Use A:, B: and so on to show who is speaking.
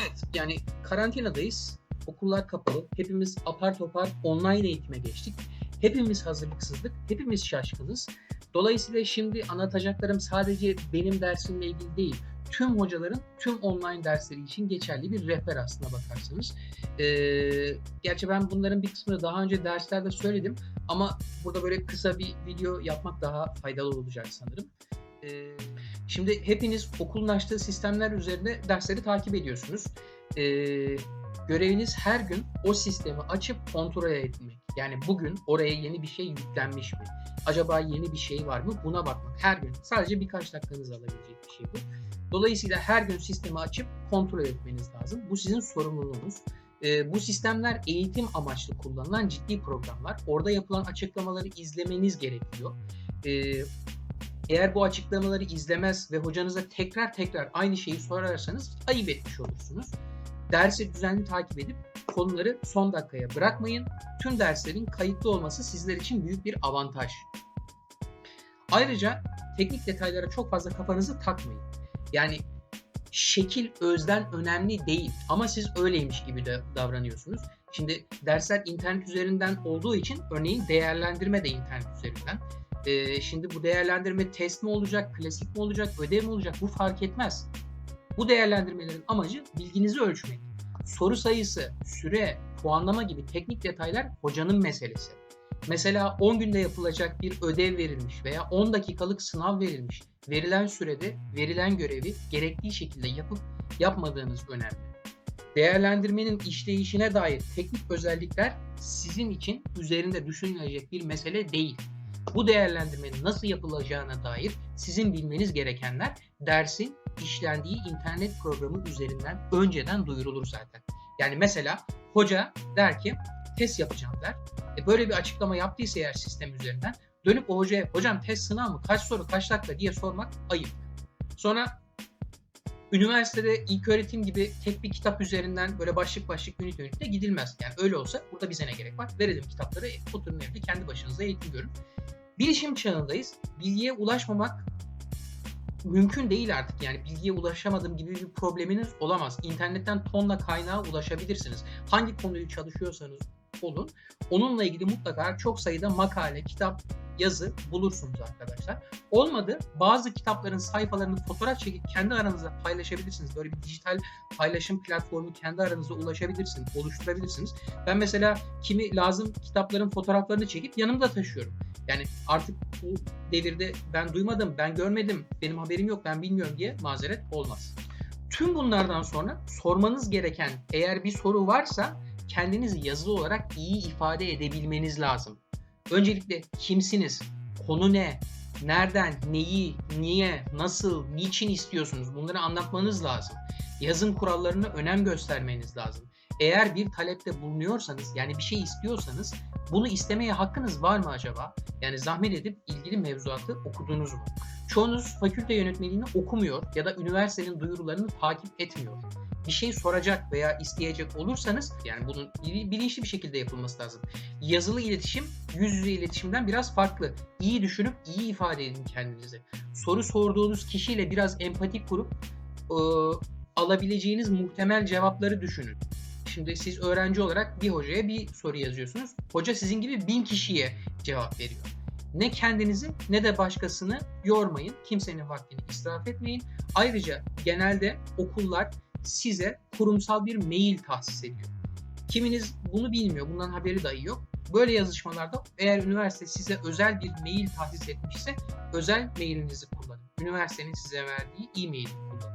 A: Evet yani karantinadayız. Okullar kapalı. Hepimiz apar topar online eğitime geçtik. Hepimiz hazırlıksızlık. Hepimiz şaşkınız. Dolayısıyla şimdi anlatacaklarım sadece benim dersimle ilgili değil. Tüm hocaların tüm online dersleri için geçerli bir rehber aslına bakarsanız. Ee, gerçi ben bunların bir kısmını daha önce derslerde söyledim ama burada böyle kısa bir video yapmak daha faydalı olacak sanırım. Ee, şimdi hepiniz okulun açtığı sistemler üzerinde dersleri takip ediyorsunuz. Ee, göreviniz her gün o sistemi açıp kontrol etmek. Yani bugün oraya yeni bir şey yüklenmiş mi? Acaba yeni bir şey var mı? Buna bakmak. Her gün. Sadece birkaç dakikanızı alabilecek bir şey bu. Dolayısıyla her gün sistemi açıp kontrol etmeniz lazım. Bu sizin sorumluluğunuz. Ee, bu sistemler eğitim amaçlı kullanılan ciddi programlar. Orada yapılan açıklamaları izlemeniz gerekiyor. Ee, eğer bu açıklamaları izlemez ve hocanıza tekrar tekrar aynı şeyi sorarsanız ayıp etmiş olursunuz. Dersi düzenli takip edip konuları son dakikaya bırakmayın. Tüm derslerin kayıtlı olması sizler için büyük bir avantaj. Ayrıca teknik detaylara çok fazla kafanızı takmayın. Yani şekil özden önemli değil ama siz öyleymiş gibi de davranıyorsunuz. Şimdi dersler internet üzerinden olduğu için örneğin değerlendirme de internet üzerinden. Ee, şimdi bu değerlendirme test mi olacak, klasik mi olacak, ödev mi olacak bu fark etmez. Bu değerlendirmelerin amacı bilginizi ölçmek. Soru sayısı, süre, puanlama gibi teknik detaylar hocanın meselesi. Mesela 10 günde yapılacak bir ödev verilmiş veya 10 dakikalık sınav verilmiş. Verilen sürede verilen görevi gerektiği şekilde yapıp yapmadığınız önemli. Değerlendirmenin işleyişine dair teknik özellikler sizin için üzerinde düşünülecek bir mesele değil. Bu değerlendirmenin nasıl yapılacağına dair sizin bilmeniz gerekenler dersin işlendiği internet programı üzerinden önceden duyurulur zaten. Yani mesela hoca der ki test yapacağım der. E böyle bir açıklama yaptıysa eğer sistem üzerinden dönüp o hocaya hocam test sınav mı kaç soru kaç dakika diye sormak ayıp. Sonra üniversitede ilk öğretim gibi tek bir kitap üzerinden böyle başlık başlık ünite ünite gidilmez. Yani öyle olsa burada bize ne gerek var? Verelim kitapları oturun evde kendi başınıza eğitim görün. Bilişim çağındayız. Bilgiye ulaşmamak mümkün değil artık yani bilgiye ulaşamadığım gibi bir probleminiz olamaz. İnternetten tonla kaynağa ulaşabilirsiniz. Hangi konuyu çalışıyorsanız olun. Onunla ilgili mutlaka çok sayıda makale, kitap, yazı bulursunuz arkadaşlar. Olmadı bazı kitapların sayfalarını fotoğraf çekip kendi aranızda paylaşabilirsiniz. Böyle bir dijital paylaşım platformu kendi aranızda ulaşabilirsiniz, oluşturabilirsiniz. Ben mesela kimi lazım kitapların fotoğraflarını çekip yanımda taşıyorum. Yani artık bu devirde ben duymadım, ben görmedim, benim haberim yok, ben bilmiyorum diye mazeret olmaz. Tüm bunlardan sonra sormanız gereken eğer bir soru varsa kendinizi yazılı olarak iyi ifade edebilmeniz lazım. Öncelikle kimsiniz? Konu ne? Nereden, neyi, niye, nasıl, niçin istiyorsunuz? Bunları anlatmanız lazım. Yazım kurallarına önem göstermeniz lazım. Eğer bir talepte bulunuyorsanız, yani bir şey istiyorsanız bunu istemeye hakkınız var mı acaba? Yani zahmet edip ilgili mevzuatı okudunuz mu? Çoğunuz fakülte yönetmeliğini okumuyor ya da üniversitenin duyurularını takip etmiyor bir şey soracak veya isteyecek olursanız yani bunun bilinçli bir şekilde yapılması lazım. Yazılı iletişim yüz yüze iletişimden biraz farklı. İyi düşünüp iyi ifade edin kendinizi. Soru sorduğunuz kişiyle biraz empati kurup e, alabileceğiniz muhtemel cevapları düşünün. Şimdi siz öğrenci olarak bir hocaya bir soru yazıyorsunuz. Hoca sizin gibi bin kişiye cevap veriyor. Ne kendinizi ne de başkasını yormayın. Kimsenin vaktini israf etmeyin. Ayrıca genelde okullar size kurumsal bir mail tahsis ediyor. Kiminiz bunu bilmiyor, bundan haberi dahi yok. Böyle yazışmalarda eğer üniversite size özel bir mail tahsis etmişse özel mailinizi kullanın. Üniversitenin size verdiği e-mail kullanın.